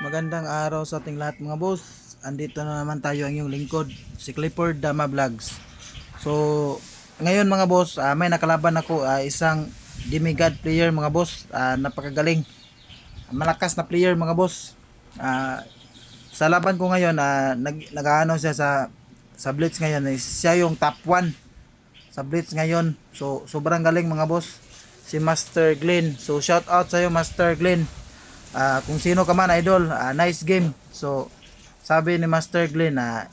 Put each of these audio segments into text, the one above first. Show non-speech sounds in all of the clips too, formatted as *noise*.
Magandang araw sa ating lahat mga boss. Andito na naman tayo ang iyong lingkod, si Clifford Dama Vlogs. So, ngayon mga boss, ah, may nakalaban ako ah, isang demigod player mga boss. Ah, napakagaling. Malakas na player mga boss. Ah, sa laban ko ngayon, ah, nag, nag-ano siya sa sa Blitz ngayon. eh, Siya yung top 1 sa Blitz ngayon. So, sobrang galing mga boss. Si Master Glenn. So, shout out sa iyo Master Glenn. Ah, kung sino ka man idol, ah, nice game. So, sabi ni Master Glenn na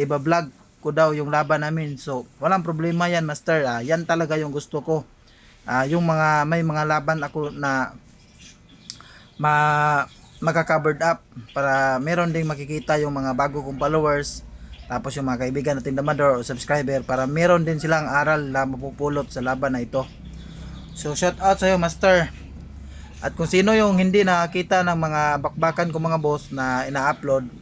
iba-vlog ko daw yung laban namin. So, walang problema yan, Master. Ah, yan talaga yung gusto ko. Ah, yung mga may mga laban ako na ma makaka-covered up para meron ding makikita yung mga bago kong followers tapos yung mga kaibigan natin damador o subscriber para meron din silang aral na mapupulot sa laban na ito. So shout out sa iyo Master. At kung sino yung hindi nakakita ng mga bakbakan ko mga boss na ina-upload,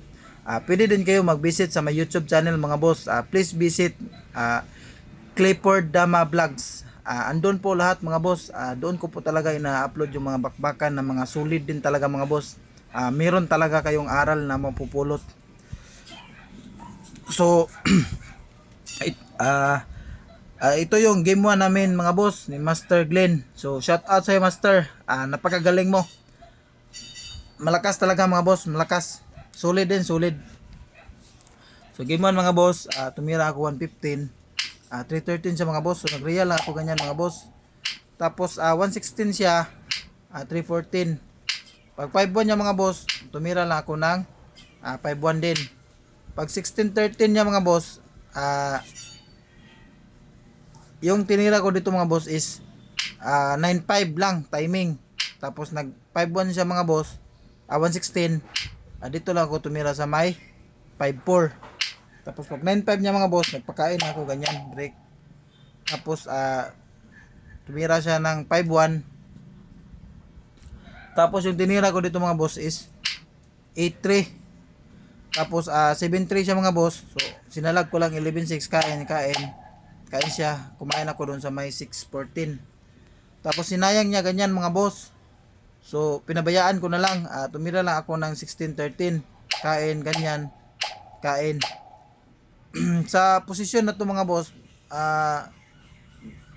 ah, pwede din kayo mag-visit sa my YouTube channel mga boss. Ah, please visit ah, Clifford Dama Vlogs. Ah, andun po lahat mga boss. Ah, doon ko po talaga ina-upload yung mga bakbakan na mga solid din talaga mga boss. Ah, meron talaga kayong aral na mapupulot. So, *clears throat* it, ah, Ah, ito yung game 1 namin mga boss ni Master Glenn. So shout out sa iyo Master. Ah, napakagaling mo. Malakas talaga mga boss, malakas. Solid din, solid. So game 1 mga boss, ah, tumira ako 115. Ah, 313 siya mga boss. So nag-real ako ganyan mga boss. Tapos ah, 116 siya, ah, 314. Pag 5-1 niya mga boss, tumira lang ako ng ah, 5-1 din. Pag 16-13 niya mga boss, ah, yung tinira ko dito mga boss is ah 9.5 lang timing. Tapos nag 5.1 siya mga boss. Ah 1.16. Ah, dito lang ako tumira sa may 5.4. Tapos pag 9.5 niya mga boss, nagpakain ako ganyan, break. Tapos ah tumira siya ng 5.1. Tapos yung tinira ko dito mga boss is 8.3. Tapos ah 7.3 siya mga boss. So sinalag ko lang 11.6 kain kain kain siya, kumain ako doon sa may 614. Tapos sinayang niya ganyan mga boss. So pinabayaan ko na lang, ah, tumira lang ako ng 1613. Kain ganyan, kain. *clears throat* sa posisyon na to mga boss, ah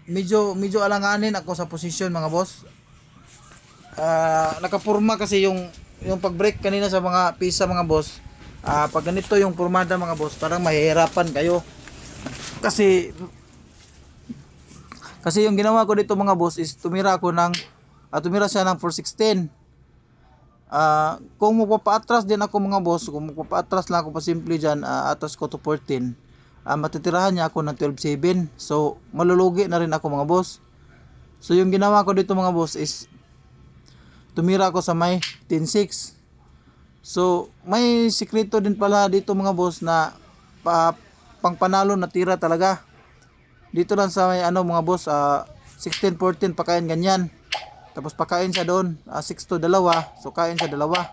medyo medyo alanganin ako sa posisyon mga boss. Ah nakapurma kasi yung yung pag-break kanina sa mga pisa mga boss. Ah pag ganito yung purmada mga boss, parang mahihirapan kayo. Kasi kasi yung ginawa ko dito mga boss is tumira ako ng uh, tumira siya ng 416. Ah, kung magpapaatras din ako mga boss, kung magpapaatras lang ako pa simple diyan, uh, atras ko to 14. Ah, matitirahan niya ako ng 12.7. So, malulugi na rin ako mga boss. So, yung ginawa ko dito mga boss is tumira ako sa may 10.6. So, may sikreto din pala dito mga boss na pa, pangpanalo na tira talaga dito lang sa may ano mga boss uh, 16 14 pakain ganyan. Tapos pakain siya doon uh, 6 to dalawa. So kain siya dalawa.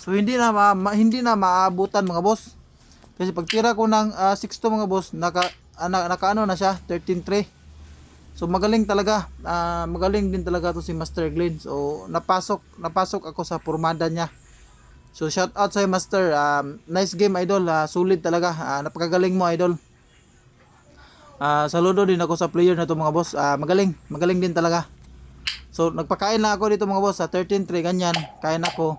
So hindi na ma, ma- hindi na maabutan mga boss. Kasi pag tira ko ng uh, 6 to mga boss naka uh, naka ano na siya 13 3 so magaling talaga. Uh, magaling din talaga to si Master Glenn. So napasok napasok ako sa pormada niya. So shout out sa Master. Um, nice game idol. Uh, sulit talaga. Uh, napakagaling mo idol Ah, saludo din ako sa player na to mga boss. Ah, magaling, magaling din talaga. So, nagpakain lang ako dito mga boss sa 13-3 ganyan. Kain ako.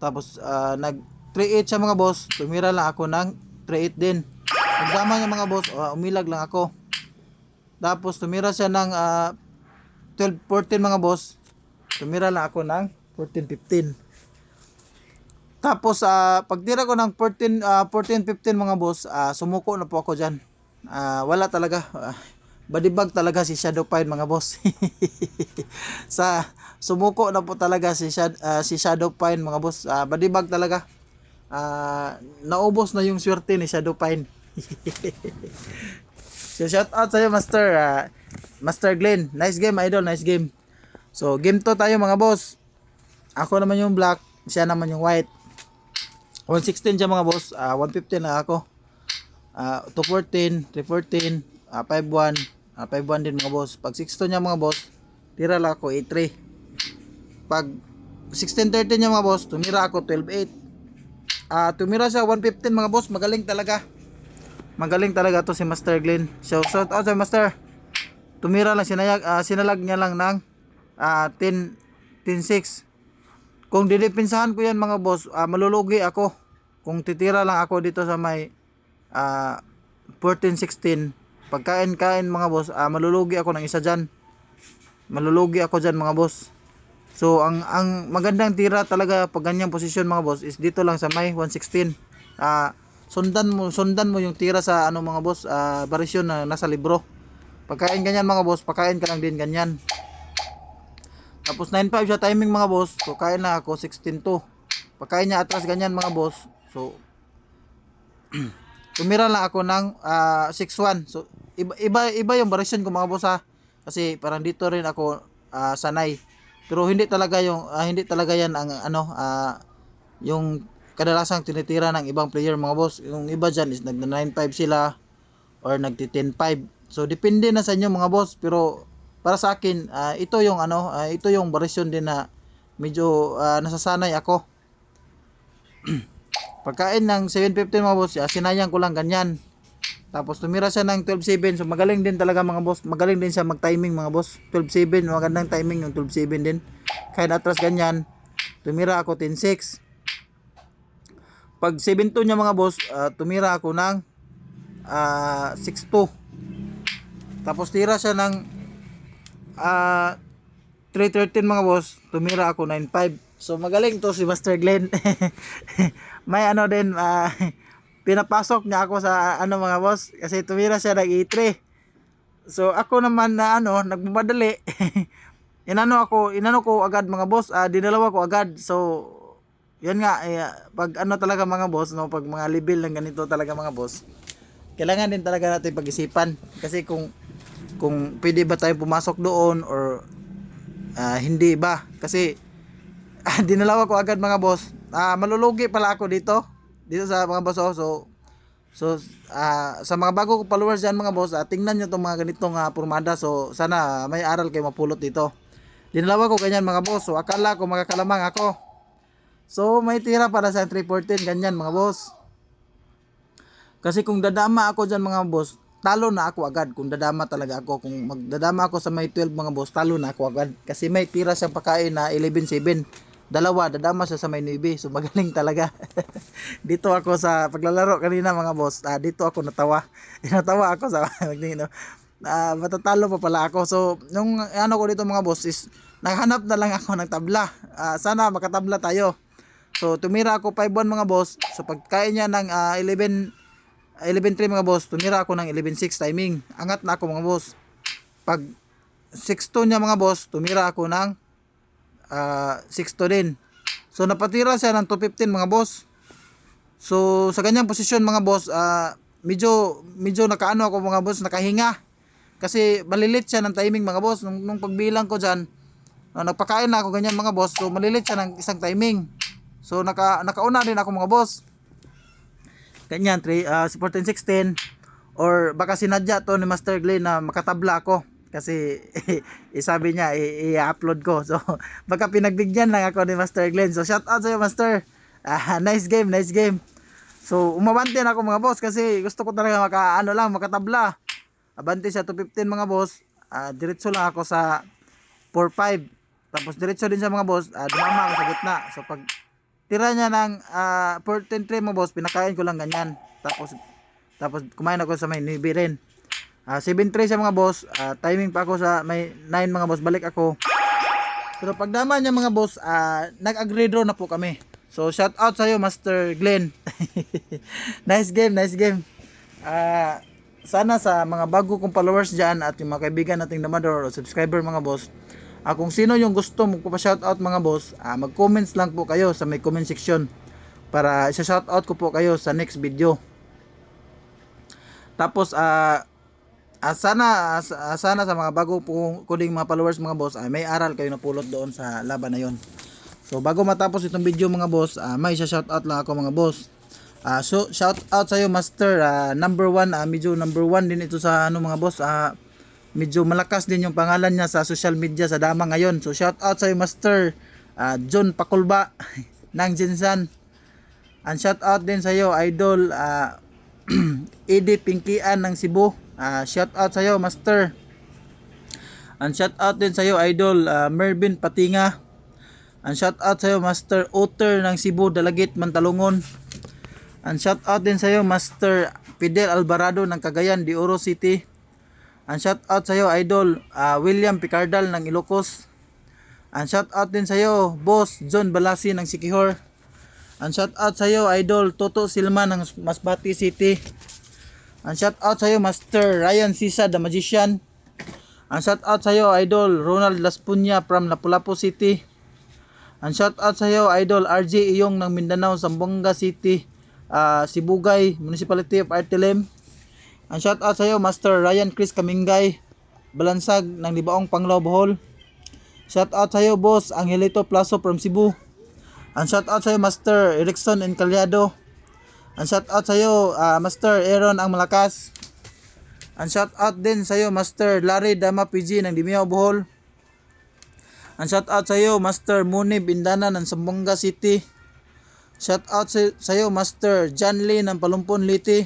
Tapos ah, nag 3-8 siya mga boss. Tumira lang ako ng 3-8 din. Nagdama niya mga boss, ah, umilag lang ako. Tapos tumira siya ng ah, 12-14 mga boss. Tumira lang ako ng 14-15. Tapos ah, pagtira ko ng 14 ah, 14-15 mga boss, ah, sumuko na po ako diyan. Ah, wala talaga. Ah, badibag talaga si Shadow Pine mga boss. *laughs* sa sumuko na po talaga si Shad, ah, si Shadow Pine mga boss. Ah, badibag talaga. Ah, naubos na yung swerte ni Shadow Pine. *laughs* so shout out sa iyo Master ah, Master Glenn. Nice game idol, nice game. So game to tayo mga boss. Ako naman yung black, siya naman yung white. 116 siya mga boss, ah, 115 na ako uh, 214, 314, uh, 51, uh, 51 din mga boss. Pag 62 niya mga boss, tira lang ako 83. Pag 1613 niya mga boss, tumira ako 12.8. Ah, tumira siya 115 mga boss, magaling talaga. Magaling talaga to si Master Glenn. So, shout out sa Master. Tumira lang sinayag, ah, sinalag niya lang ng ah 10 10.6. Kung didipinsahan ko yan mga boss, ah, malulugi ako. Kung titira lang ako dito sa may ah 14.16, pagkain-kain mga boss, ah, malulugi ako ng isa dyan. Malulugi ako dyan mga boss. So ang ang magandang tira talaga pag ganyang posisyon mga boss is dito lang sa may 116. Ah sundan mo sundan mo yung tira sa ano mga boss, ah barisyon na nasa libro. Pagkain ganyan mga boss, pagkain ka lang din ganyan. Tapos 9.5 siya timing mga boss. So kain na ako 16.2. Pagkain niya atras ganyan mga boss. So *clears throat* tumira lang ako ng ah, 6.1. So iba, iba iba yung barisyon ko mga boss ha. Kasi parang dito rin ako ah, sanay. Pero hindi talaga yung ah, hindi talaga yan ang ano ah, yung kadalasang tinitira ng ibang player mga boss. Yung iba diyan is nag 9.5 sila or nag 10.5. So depende na sa inyo mga boss pero para sa akin ah, ito yung ano ah, ito yung version din na medyo ah, nasasanay ako. *clears throat* Pagkain ng 7.15 mga boss, sinayang ko lang ganyan. Tapos tumira siya ng 12.7. So magaling din talaga mga boss. Magaling din siya mag-timing mga boss. 12.7. Magandang timing yung 12.7 din. Kahit atras ganyan. Tumira ako 10.6. Pag 7.2 niya mga boss, ah, tumira ako ng ah, 6.2. Tapos tira siya ng ah 3.13 mga boss. Tumira ako 9.5. So magaling to si Master Glenn. *laughs* May ano din ah, *laughs* pinapasok niya ako sa ano mga boss kasi tumira siya ng E3. So ako naman na ano, nagmamadali. *laughs* inano ako, inano ko agad mga boss, ah, dinalawa ko agad. So yan nga eh, pag ano talaga mga boss, no, pag mga level ng ganito talaga mga boss, kailangan din talaga natin pag-isipan kasi kung kung pwede ba tayo pumasok doon or ah, hindi ba kasi *laughs* ah, dinalawa ko agad mga boss ah, malulugi pala ako dito dito sa mga boss oh. so so ah, sa mga bago ko followers dyan mga boss ah, tingnan nyo itong mga ganitong ah, pormada so sana may aral kayo mapulot dito dinalawa ko ganyan mga boss so akala ko magkakalamang ako so may tira para sa 314 ganyan mga boss kasi kung dadama ako dyan mga boss, talo na ako agad. Kung dadama talaga ako, kung magdadama ako sa may 12 mga boss, talo na ako agad. Kasi may tira siyang pakain na 11-7. Dalawa, dadama siya sa may 9. So magaling talaga. *laughs* dito ako sa paglalaro kanina mga boss, ah, dito ako natawa. *laughs* natawa ako sa *laughs* magdino. Ah, matatalo pa pala ako. So, yung ano ko dito mga boss is naghanap na lang ako ng tabla. Ah, sana makatabla tayo. So, tumira ako 5-1 mga boss. So, pagkain niya ng ah, 11 11.3 mga boss, tumira ako ng 11.6 timing. Angat na ako mga boss. Pag 6.2 niya mga boss, tumira ako ng uh, 6.2 din. So napatira siya ng 2.15 mga boss. So sa ganyang posisyon mga boss, ah, medyo medyo nakaano ako mga boss, nakahinga. Kasi malilit siya ng timing mga boss. Nung, nung pagbilang ko dyan, ah, nagpakain na ako ganyan mga boss. So malilit siya ng isang timing. So naka, nakauna din ako mga boss ganyan 3 uh, 14 16 or baka sinadya to ni Master Glenn na makatabla ako kasi *laughs* eh, sabi niya i-upload ko. So *laughs* baka pinagbigyan lang ako ni Master Glenn. So shout out sa iyo Master. Uh, *laughs* nice game nice game. So umabante na ako mga boss kasi gusto ko talaga maka ano lang makatabla. Abante siya 215 mga boss. Uh, diretso lang ako sa 45 tapos diretso din sa mga boss. Uh, dumama ako sa gitna. So pag tira niya ng uh, 14 tray mo boss pinakain ko lang ganyan. Tapos tapos kumain ako sa may nibi rin uh, 7 tray sa mga boss. Uh, timing pa ako sa may 9 mga boss. Balik ako. Pero pagdama niya mga boss uh, nag-agree draw na po kami. So shout out sa iyo Master Glenn. *laughs* Nice game nice game. Uh, sana sa mga bago kong followers dyan at yung mga kaibigan nating damador o subscriber mga boss Ah, kung sino yung gusto magpa-shoutout mga boss, ah, mag-comments lang po kayo sa may comment section para isa-shoutout ko po kayo sa next video. Tapos ah, ah sana ah, sana sa mga bago po kuling mga followers mga boss, ay may aral kayo na pulot doon sa laban na yon. So bago matapos itong video mga boss, ah, may isa-shoutout lang ako mga boss. Ah, so shout out sa iyo Master, ah, number 1, ah, medyo number 1 din ito sa ano mga boss, ah, medyo malakas din yung pangalan niya sa social media sa Dama ngayon. So shout out sa iyo Master. ah, John Pakulba *laughs* ng Jinsan. And shout out din sa iyo idol ah, *clears throat* Edi Pinkian ng Cebu. Ah, shout out sa iyo master. And shout out din sa iyo idol ah, Mervin Patinga. And shout out sa iyo master Otter ng Cebu Dalagit Mantalungon. And shout out din sa iyo master Fidel Alvarado ng Cagayan de Oro City. And shout out sa iyo idol ah, William Picardal ng Ilocos. And shout out din sa iyo boss John Balasi ng Sikihor. And shout out sa iyo idol Toto Silma ng Masbati City. And shout out sa iyo master Ryan Sisa the Magician. And shout out sa iyo idol Ronald Laspunya from Lapu-Lapu City. And shout out sa iyo idol RJ Iyong ng Mindanao Zamboanga City. ah, Sibugay Municipality of Artilem. And shout out sa iyo Master Ryan Chris Kamingay Balansag ng Libaong Panglao Bohol. Shout out sa iyo boss Angelito Plaso from Cebu. And shout out sa iyo Master Erickson Encaliado. And shout out sa iyo ah, Master Aaron ang Malakas. And shout out din sa iyo Master Larry Dama PG ng Dimiao Bohol. And shout out sa iyo Master Muni Bindana ng Sambonga City. Shout out sa, iyo Master John Lee ng Palumpon Liti.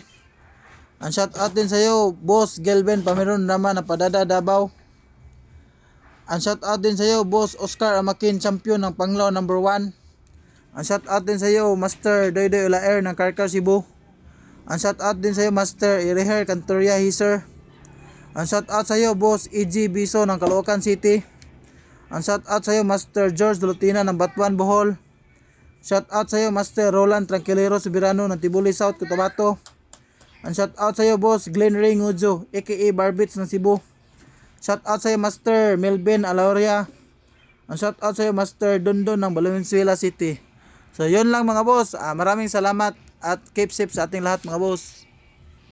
And shout out din sa iyo Boss Gelben Pamiron Rama ng Padada Davao. And shout out din sa iyo Boss Oscar Amakin Champion ng Panglao number 1. And shout out din sa iyo Master Doydoy Ulaer ng Carcar Cebu. And shout out din sa iyo Master Iriher Cantoria Hiser. And shout out sa iyo Boss EG Biso ng Caloocan City. And shout out sa iyo Master George Lutina ng Batuan Bohol. Shout out sa iyo Master Roland Tranquilero Subirano ng Tibuli South Cotabato. And shout out sa iyo Boss Glenn Ray Ngudzo aka Barbits ng Cebu. Shout out sa iyo Master Melvin Alauria. And shout out sa iyo Master Dondon ng Valenzuela City. So yun lang mga boss. Ah, maraming salamat at keep safe sa ating lahat mga boss.